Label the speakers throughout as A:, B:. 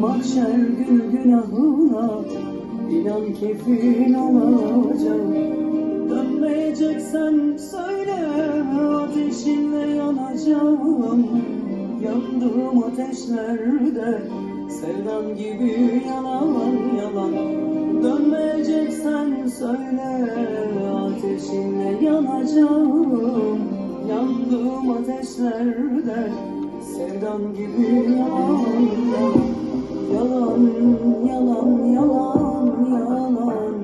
A: Mahşer günü günahına inan kefil olacağım Dönmeyeceksen söyle ateşinle yanacağım. Yandığım ateşlerde sevdan gibi yalan yalan. Dönmeyeceksen söyle ateşinle yanacağım. Yandığım ateşlerde sevdan gibi yalan yalan Yalan yalan yalan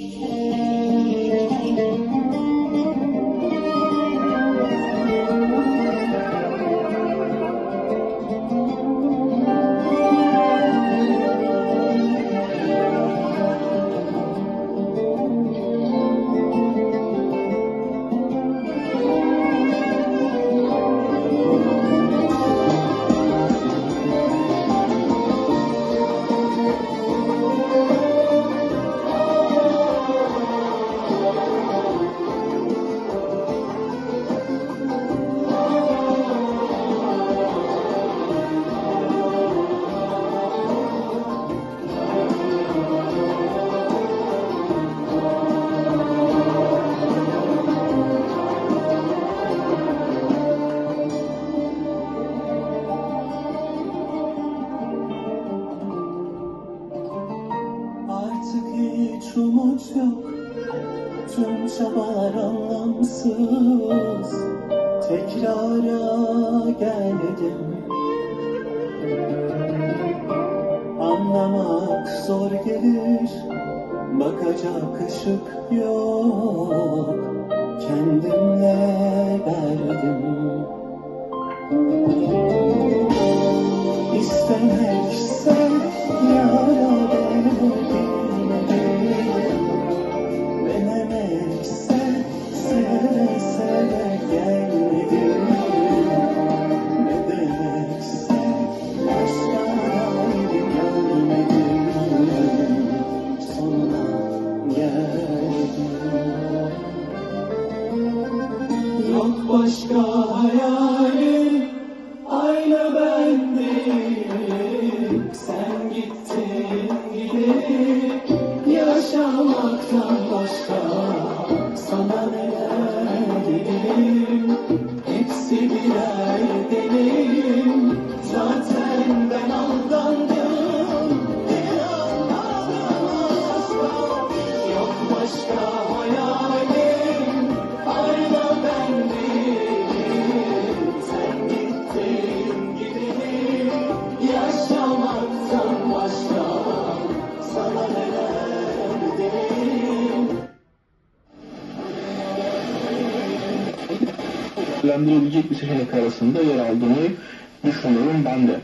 A: Amen. Artık hiç umut yok Tüm çabalar anlamsız? Tekrara geldim Anlamak zor gelir. Bakacak ışık yok. Kendimle derdim Başka hayalim. Aynı ben değilim Sen gittin gidip Yaşamaktan başka Sana neler
B: değerlendirilebilecek bir seçenek arasında yer aldığını düşünüyorum ben de.